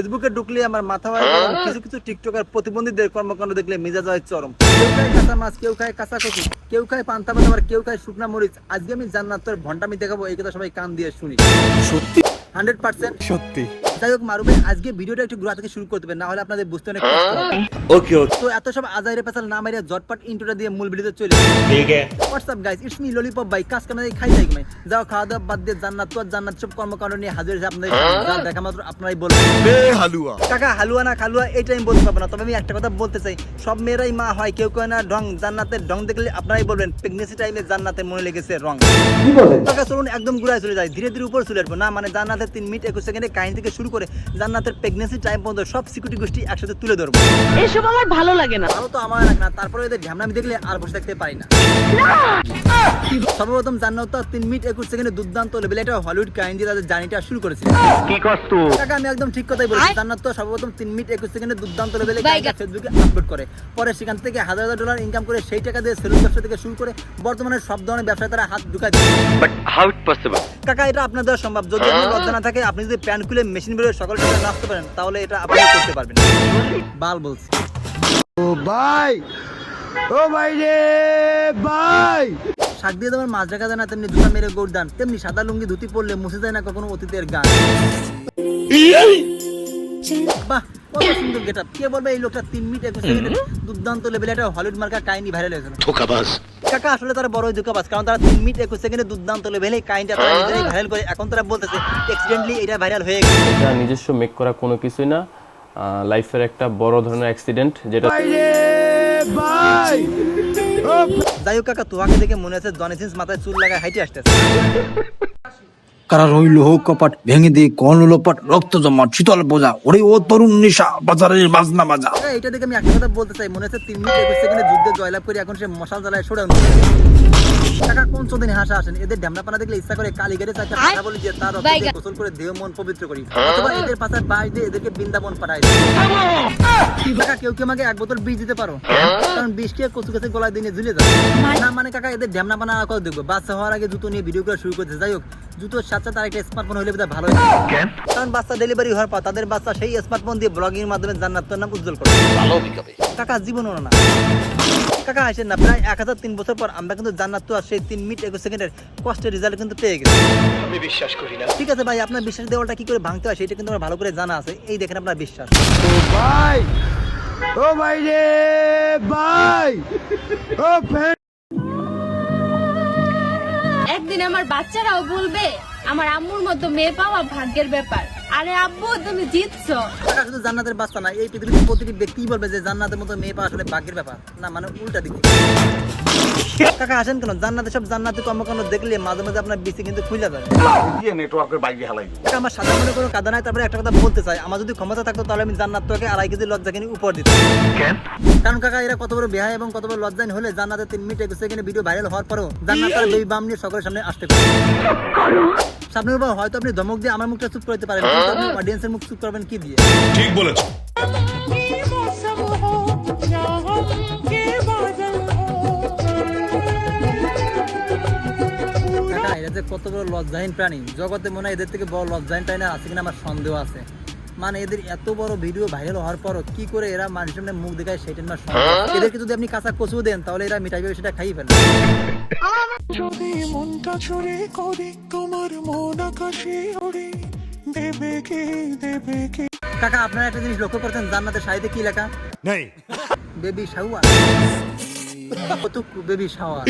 ফেসবুকে ঢুকলে আমার মাথা হয়? কিছু কিছু কিছু টিকটকার প্রতিবন্ধীদের কর্মকাণ্ড দেখলে মেজাজ হয় চরম। কেউ খায় কাঁচা মাছ কেউ খায় কাঁচা কচু কেউ খায় পান্তা ভাত আবার কেউ খায় শুকনা মরিচ। আজকে আমি জান্নাতের ভন্ডামি দেখাবো এই কথা সবাই কান দিয়ে শুনি। সত্যি। Hundred percent. সত্যি। যাই হোক মারু আজকে ভিডিওটা একটু গোড়া থেকে শুরু করতে হবে না হলে আপনাদের বুঝতে অনেক ওকে ওকে তো এত সব আজাইরে পেছাল না জটপট ইন্ট্রোটা দিয়ে মূল ভিডিওতে চলে ঠিক আছে। WhatsApp guys it's me lollipop ভাই। কাজ খাই যাই ভাই যাও খাওয়া দাওয়া বাদ দিয়ে জান্নাত তো জান্নাত সব কর্মকাণ্ড নিয়ে হাজির হয়েছে আপনাদের দেখা মাত্র আপনারাই বলবেন। হালুয়া। কাকা হালুয়া না খালুয়া আমি বলতে পারব না। তবে আমি একটা কথা বলতে চাই। সব মেয়েরাই মা হয় কেউ কেউ না ঢং জান্নাতের ঢং দেখলে আপনারাই বলবেন প্রেগনেন্সি টাইমে জান্নাতের মনে লেগেছে রং। কাকা চলুন একদম ঘুরায় চলে যায় ধীরে ধীরে উপর চলে আসব। না মানে জান্নাতের তিন মিনিট একুশ সেকেন্ডে কাহিনী থেকে শুরু করে জান্নাতের প্রেগনেন্সি টাইম পর্যন্ত সব সিকিউরিটি গোষ্ঠী একসাথে তুলে ধরবো। এসব আমার ভালো লাগে না। ভালো তো আমার লাগে না তারপরে এদের ঝামনামি দেখলে আর বসে থাকতে পারি না। সর্বপ্রথম জান্নাত তিন মিনিট একুশ সেকেন্ডে দুর্দান্ত লেভেলে একটা হলিউড কাহিনী দিয়ে তাদের জার্নিটা শুরু করেছে। কি কষ্ট কাকা আমি একদম ঠিক কথাই বলছি জান্নাত তো সর্বপ্রথম তিন মিনিট একুশ সেকেন্ডে দুর্দান্ত লেভেলে ফেসবুকে আপলোড করে। পরে সেখান থেকে হাজার হাজার ডলার ইনকাম করে সেই টাকা দিয়ে সেলুন ব্যবসা থেকে শুরু করে বর্তমানে সব ধরনের ব্যবসায় তারা হাত ঢুকায় বাট হাউ ইট পসিবল কাকা এটা আপনার দ্বারা সম্ভব। যদি আপনার লজ্জা না থাকে আপনি যদি প্যান খুলে মেশিন বেরোয় সকল সকাল নাচতে পারেন তাহলে এটা আপনি করতে পারবেন। বাল বলছি। ও ভাই ও ভাই রে ভাই। শাক দিয়ে তোমার মাছ রাখা যায় না তেমনি দুটা মেরে গোর দান তেমনি সাদা লুঙ্গি ধুতি পরলে মুছে যায় না কখনো অতীতের গান। বাহ কত সুন্দর গেট কে বলবে এই লোকটা তিন মিনিট একুশ দুর্দান্ত লেভেলে একটা হলিউড মার্কা কাহিনী ভাইরাল হয়েছে ধোকাবাজ। কাকা আসলে তারা বড় ধোকাবাজ কারণ তারা তিন মিনিট একুশ সেকেন্ডে দুর্দান্ত লেভেলে কাহিনীটা তারা নিজেরাই ভাইরাল করে। এখন তারা বলতেছে অ্যাক্সিডেন্টলি এটা ভাইরাল হয়ে গেছে। এটা নিজস্ব মেক করা কোনো কিছুই না। লাইফের একটা বড় ধরনের অ্যাক্সিডেন্ট যেটা যাই হোক কাকা তোহাকে দেখে মনে হচ্ছে জনি মাথায় চুল লাগায় হাইটে আসতেছে। কারা রইল হোক কপাট ভেঙে দিয়ে কন লোপাট রক্ত জমা শীতল বোঝা ওরে ও তরুণ নিশা বাজারের বাজনা বাজা। এটা দেখে আমি একটা কথা বলতে চাই মনে হচ্ছে তিন মিনিট একুশ সেকেন্ডে যুদ্ধে জয়লাভ করে এখন সে মশাল জ্বালায় সরে কাকা কোন চোদিনে হাসা আসেন? এদের পানা দেখলে ইচ্ছা করে কালী গেড়ে চারটা কথা বলি যে তার রক্তে। গোসল করে দেহ মন পবিত্র করি। অথবা এদের পাশায় বাস দিয়ে এদেরকে বৃন্দাবন পাঠাই দিই। কাকা কেউ কি আমাকে এক বোতল বিষ দিতে পারো? কারণ বিষ খেয়ে কচু গাছে গলায় দিনে ঝুলে যাবে। না মানে কাকা এদের পানা আর কত দেখব? বাচ্চা হওয়ার আগে জুতো নিয়ে ভিডিও করা শুরু করতে যাই হোক জুতোর সাথে সাথে আরেকটা স্মার্টফোন হলে বোধহয় ভালো কারণ বাচ্চা ডেলিভারি হওয়ার পর তাদের বাচ্চা সেই স্মার্টফোন দিয়ে ব্লগিং এর মাধ্যমে জান্নাতের নাম উজ্জ্বল করে ভালো কাকা না। কাকা আসেন না প্রায় এক হাজার তিন বছর পর আমরা কিন্তু জান্নাত তো আর সেই তিন মিনিট একুশ সেকেন্ডের কষ্টের রেজাল্ট কিন্তু পেয়ে গেছি। আমি বিশ্বাস করি না। ঠিক আছে ভাই আপনার বিশ্বাস দেওয়ালটা কি করে ভাঙতে হয় সেটা কিন্তু আমার ভালো করে জানা আছে। এই দেখেন আপনার বিশ্বাস। ও ভাই! ও ভাই রে ভাই! ও একদিন আমার বাচ্চারাও বলবে আমার আম্মুর মতো মেয়ে পাওয়া ভাগ্যের ব্যাপার। আরে আব্বু তুমি জিতছো। কাকা শুধু জান্নাতের বাচ্চা না এই পৃথিবীর প্রতিটি ব্যক্তি বলবে যে জান্নাতের মতো মেয়ে পাওয়া আসলে ভাগ্যের ব্যাপার। না মানে উল্টা দিকে। কাকা আসেন কেন? জান্নাতে সব জান্নাতি কর্মকাণ্ড দেখলে মাঝে মাঝে আপনার বিসি কিন্তু খুলে যাবে দিয়ে নেটওয়ার্কের বাইরে হালাই আমার সাদা মনে কোনো কাদা নাই তারপরে একটা কথা বলতে চাই। আমার যদি ক্ষমতা থাকতো তাহলে আমি জান্নাত তোকে আড়াই কেজি লজ্জা কিনে উপর দিতাম। কেন? কারণ কাকা এরা কত বড় বেহায় এবং কত বড় লজ্জাইন হলে জান্নাতে তিন মিনিট একুশ সেকেন্ডে ভিডিও ভাইরাল হওয়ার পরও জান্নাত তার বেবি বাম নিয়ে সকলের সামনে আসতে পারে। উপর হয়তো আপনি ধমক দিয়ে আমার মুখটা চুপ করতে পারেন কিন্তু আপনি অডিয়েন্সের মুখ চুপ করবেন কি দিয়ে? ঠিক বলেছ। কাকা এরা যে কত বড় লজ্জাহীন প্রাণী। জগতে মনে হয় এদের থেকে বড় লজ্জাহীন প্রাণী আছে কিনা আমার সন্দেহ আছে। মানে এদের এত বড় ভিডিও ভাইরাল হওয়ার পরও কি করে এরা মানুষের সামনে মুখ দেখায় সেটা আমার সন্দেহ? এদেরকে যদি আপনি কাঁচা কচু দেন তাহলে এরা মিঠাই ভেবে সেটা খাইয়ে ফেলে যদি মনটা চুরি করি তোমার মন আকাশে ওড়ে দেবে কি দেবে কি? কাকা আপনারা একটা জিনিস লক্ষ্য করছেন? জান্নাতের শাড়িতে কি লেখা? নেই। বেবি শাওয়া কত বেবি শাওয়া